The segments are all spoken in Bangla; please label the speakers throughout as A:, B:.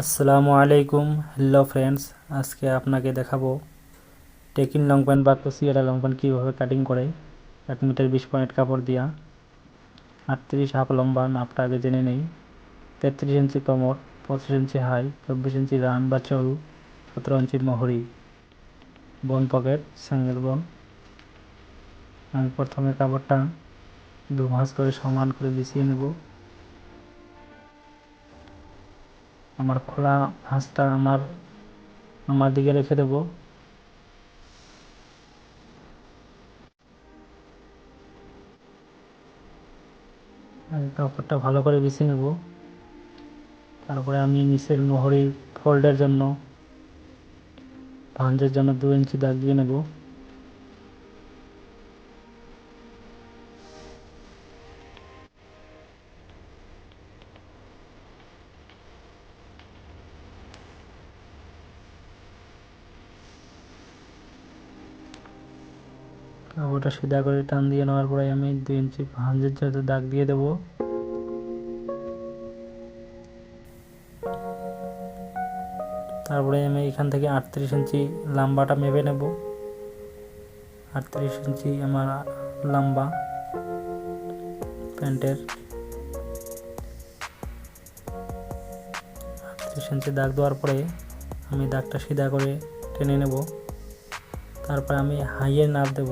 A: আসসালামু আলাইকুম। হ্যালো ফ্রেন্ডস আজকে আপনাকে দেখাবো টেকিন লং প্যান্ট বা কুসিয়ারা লং প্যান্ট কীভাবে কাটিং করে। এক মিটার বিশ পয়েন্ট কাপড় দিয়া। আটত্রিশ হাফ লম্বা নাপটা আগে জেনে নেই। তেত্রিশ ইঞ্চি কোমর, পঁচিশ ইঞ্চি হাই, চব্বিশ ইঞ্চি রান বা চরু সতেরো ইঞ্চি মহরি বন পকেট সিঙ্গেল বন আমি প্রথমে কাপড়টা দু ভাঁজ করে সমান করে বিছিয়ে নেব। আমার খোলা ভাঁজটা আমার আমার দিকে রেখে দেব। কাপড়টা ভালো করে বেছে নেব। তারপরে আমি নিচের মোহরির ফোল্ডের জন্য ভাঞ্জের জন্য দু ইঞ্চি দাগ দিয়ে নেব। কাপড়টা সিধা করে টান দিয়ে নেওয়ার পরে আমি দুই ইঞ্চি ভাঁজের যাতে দাগ দিয়ে দেব। তারপরে আমি এখান থেকে আটত্রিশ ইঞ্চি লম্বাটা মেপে নেব। আটত্রিশ ইঞ্চি আমার লম্বা প্যান্টের। আটত্রিশ ইঞ্চি দাগ দেওয়ার পরে আমি দাগটা সিধা করে টেনে নেব। তারপরে আমি হাইয়ের নাপ দেব।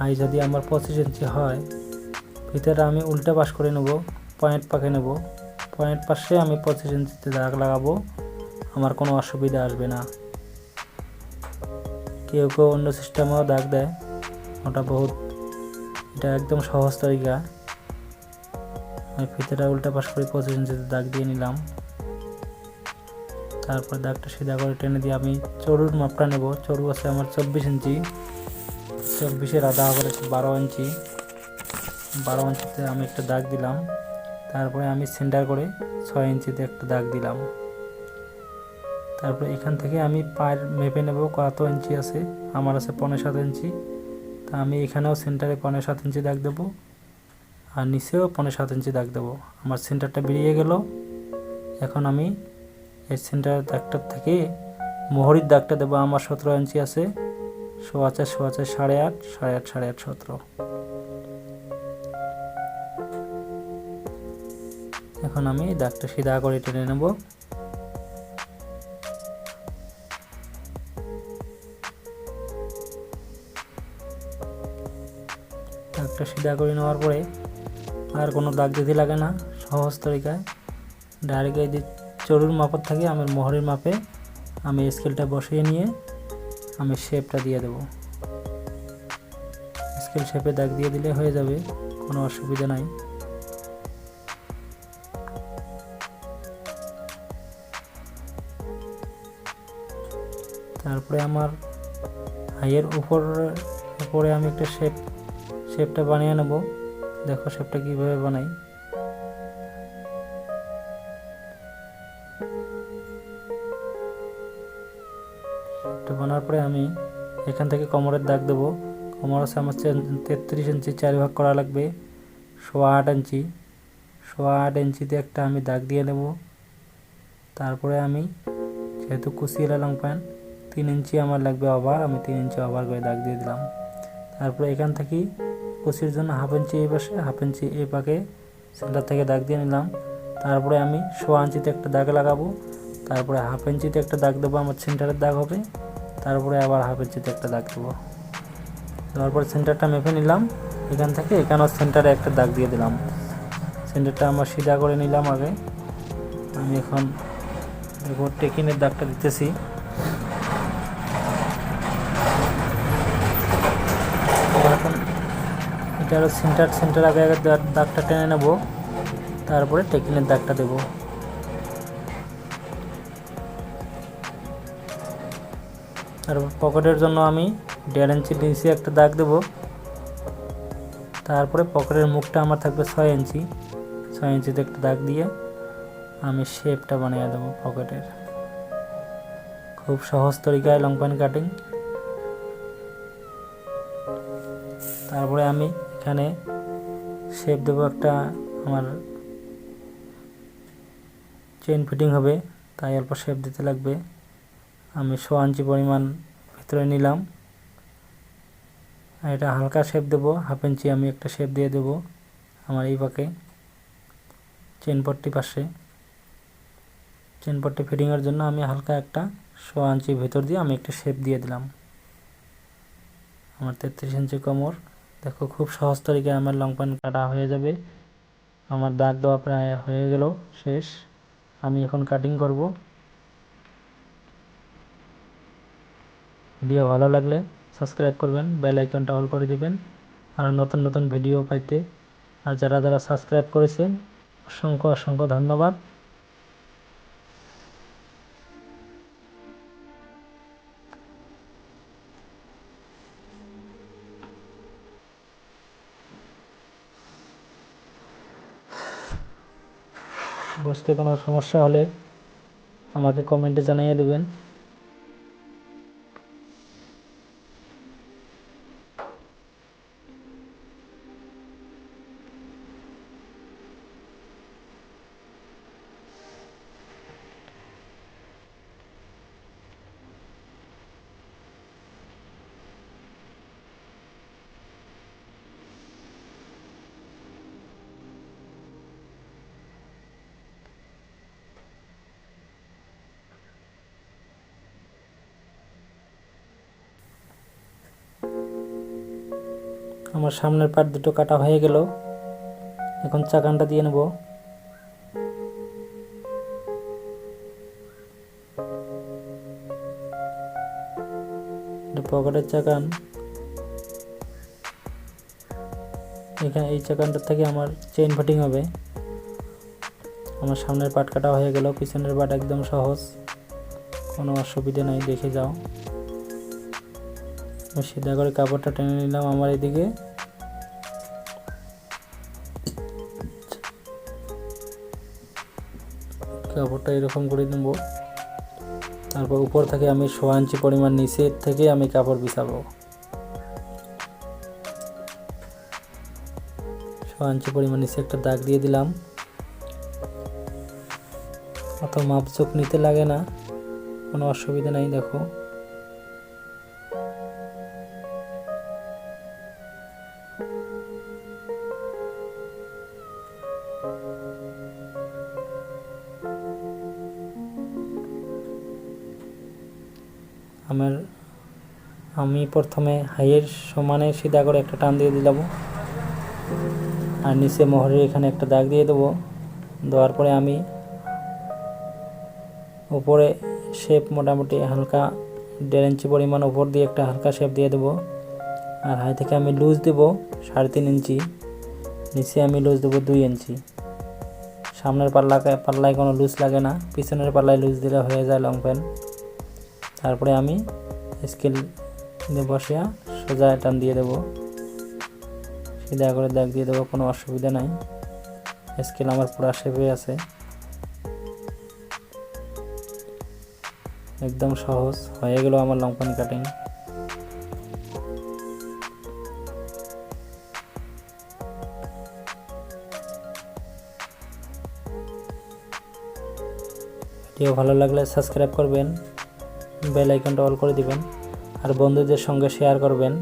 A: হাই যদি আমার পঁচিশ ইঞ্চি হয়, ভিতরে আমি উল্টে পাশ করে নেব, পয়েন্ট পাকে নেব। পয়েন্ট পাশে আমি পঁচিশ ইঞ্চিতে দাগ লাগাবো, আমার কোনো অসুবিধা আসবে না। কেউ কেউ অন্য সিস্টেমেও দাগ দেয়, ওটা বহুত, এটা একদম সহজ তরিকা। আমি ফিতেটা উল্টা পাশ করে পঁচিশ ইঞ্চিতে দাগ দিয়ে নিলাম। তারপর দাগটা সিধা করে টেনে দিয়ে আমি চরুর মাপটা নেব। চরু আছে আমার চব্বিশ ইঞ্চি। চব্বিশের আধা করে বারো ইঞ্চি। বারো ইঞ্চিতে আমি একটা দাগ দিলাম। তারপরে আমি সেন্টার করে ছয় ইঞ্চিতে একটা দাগ দিলাম। তারপরে এখান থেকে আমি পায়ের মেপে নেব কত ইঞ্চি আছে। আমার আছে পনেরো সাত ইঞ্চি। তা আমি এখানেও সেন্টারে পনেরো সাত ইঞ্চি দাগ দেবো। আর নিচেও পনেরো সাত ইঞ্চি দাগ দেবো। আমার সেন্টারটা বেরিয়ে গেল। এখন আমি এই সেন্টার দাগটার থেকে মোহরির দাগটা দেবো। আমার সতেরো ইঞ্চি আছে। সোয়া চার সোয়া চার সাড়ে আট সাড়ে আট সাড়ে আট, সতেরো। এখন আমি দাগটা সিধা করে টেনে নেব। দাগটা সিধা করে নেওয়ার পরে আর কোনো দাগ দিতে লাগে না, সহজ তরিকায়, ডাইরেক্ট এই যে চরুর মাপের থেকে, আমার মোহরের মাপে আমি স্কেলটা বসিয়ে নিয়ে আমি শেপটা দিয়ে দেব। স্কেল শেপে দাগ দিয়ে দিলে হয়ে যাবে, কোনো অসুবিধা নাই। তারপরে আমার হাইয়ের উপর, উপরে আমি একটা শেপ শেপটা বানিয়ে নেব। দেখো শেপটা কীভাবে বানাই। শেপটা বানার পরে আমি এখান থেকে কোমরের দাগ দেবো। কোমর আছে আমার তেত্রিশ ইঞ্চি, চার ভাগ করা লাগবে। সোয়া আট ইঞ্চি। সোয়া আট ইঞ্চিতে একটা আমি দাগ দিয়ে নেব। তারপরে আমি যেহেতু কুচিয়ে লং প্যান্ট তিন ইঞ্চি আমার লাগবে ওভার, আমি তিন ইঞ্চি ওভার করে দাগ দিয়ে দিলাম। তারপরে এখান থেকে কুচির জন্য হাফ ইঞ্চি এই পাশে, হাফ ইঞ্চি এই পাকে সেন্টার থেকে দাগ দিয়ে নিলাম। তারপরে আমি সোয়া ইঞ্চিতে একটা দাগ লাগাবো। তারপরে হাফ ইঞ্চিতে একটা দাগ দেবো, আমার সেন্টারের দাগ হবে। তারপরে আবার হাফ ইঞ্চিতে একটা দাগ দেবো। দেওয়ার পর সেন্টারটা মেপে নিলাম। এখান থেকে এখানেও সেন্টারে একটা দাগ দিয়ে দিলাম। সেন্টারটা আমার সিধা করে নিলাম আগে। আমি এখন দেখো টেকিনের দাগটা দিতেছি। এখন এটা সেন্টার। সেন্টার আগে আগে দাগটা টেনে নেব। তারপরে টেকিনের দাগটা দেবো। তারপর পকেটের জন্য আমি দেড় ইঞ্চি নিচে একটা দাগ দেবো। তারপরে পকেটের মুখটা আমার থাকবে ছয় ইঞ্চি। ছয় ইঞ্চিতে একটা দাগ দিয়ে আমি শেপটা বানিয়ে দেবো পকেটের। খুব সহজ তরিকায় লং প্যান্ট কাটিং তারপরে আমি এখানে শেপ দেবো একটা আমার চেন ফিটিং হবে, তাই অল্প শেপ দিতে লাগবে। আমি শো আঞ্চি পরিমাণ ভিতরে নিলাম। আর এটা হালকা শেপ দেবো হাফ ইঞ্চি আমি একটা শেপ দিয়ে দেবো আমার এই পাকে। চেন পট্টি পাশে। চেন পট্টি ফিটিংয়ের জন্য আমি হালকা একটা শো ইঞ্চি ভেতর দিয়ে আমি একটা শেপ দিয়ে দিলাম। আমার তেত্রিশ ইঞ্চি কোমর। দেখো খুব সহজ তরিকায় আমার লং প্যান্ট কাটা হয়ে যাবে। আমার দাগ দেওয়া প্রায় হয়ে গেল, শেষ। আমি এখন কাটিং করব। ভিডিও ভালো লাগলে সাবস্ক্রাইব করবেন, বেল আইকনটা অল করে দিবেন। আর নতুন নতুন ভিডিও পাইতে। আর যারা যারা সাবস্ক্রাইব করেছেন, অসংখ্য অসংখ্য ধন্যবাদ। বুঝতে কোনো সমস্যা হলে আমাকে কমেন্টে জানিয়ে দেবেন। আমার সামনের পাট দুটো কাটা হয়ে গেল। এখন চাকানটা দিয়ে নেব। পকেটের চাকান। এখানে এই চাকানটার থেকে আমার চেইন ফিটিং হবে। আমার সামনের পাট কাটা হয়ে গেল, পিছনের পাট একদম সহজ। কোনো অসুবিধা নাই, দেখে যাও। সিধা করে কাপড়টা টেনে নিলাম আমার এদিকে। কাপড়টা এরকম করে নেব। তারপর উপর থেকে আমি সোয়া পরিমাণ, নিচের থেকে আমি কাপড় বিছাবো। সোয়া পরিমাণ, নিচে একটা দাগ দিয়ে দিলাম। অত মাপ চোখ নিতে লাগে না, কোনো অসুবিধা নাই, দেখো। আমার, আমি প্রথমে হাইয়ের সমানে সিধা করে একটা টান দিয়ে দিলাম। আর নিচে মোহরের এখানে একটা দাগ দিয়ে দেবো। দেওয়ার পরে আমি উপরে শেপ মোটামুটি হালকা দেড় ইঞ্চি পরিমাণ উপর দিয়ে একটা হালকা শেপ দিয়ে দেবো। আর হাই থেকে আমি লুজ দেবো সাড়ে তিন ইঞ্চি, নিচে আমি লুজ দেবো দুই ইঞ্চি। সামনের পাল্লাকে, পাল্লায় কোনো লুজ লাগে না, পিছনের পাল্লায় লুজ দিলে হয়ে যায় লং প্যান্ট। তারপরে আমি স্কেল দিয়ে বসিয়া সোজা টান দিয়ে দেবো। সিধা করে দাগ দিয়ে দেবো, কোনো অসুবিধা নাই। স্কেল আমার পুরা শেপে আছে। একদম সহজ। হয়ে গেল আমার লং প্যান্ট কাটিং ভিডিও ভালো লাগলে সাবস্ক্রাইব করবেন। বেল আইকনটা অল করে দিবেন। আর বন্ধুদের সঙ্গে শেয়ার করবেন।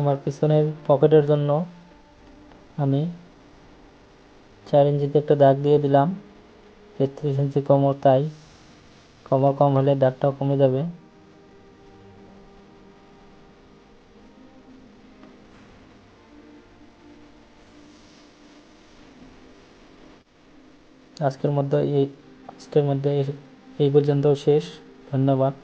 A: আমার পিছনের পকেটের জন্য আমি চার ইঞ্চিতে একটা দাগ দিয়ে দিলাম। তেত্রিশ ইঞ্চি কোমর, তাই কোমর কম হলে দাগটাও কমে যাবে। আজকের মধ্যে এই, আজকের মধ্যে এই পর্যন্ত শেষ। ধন্যবাদ।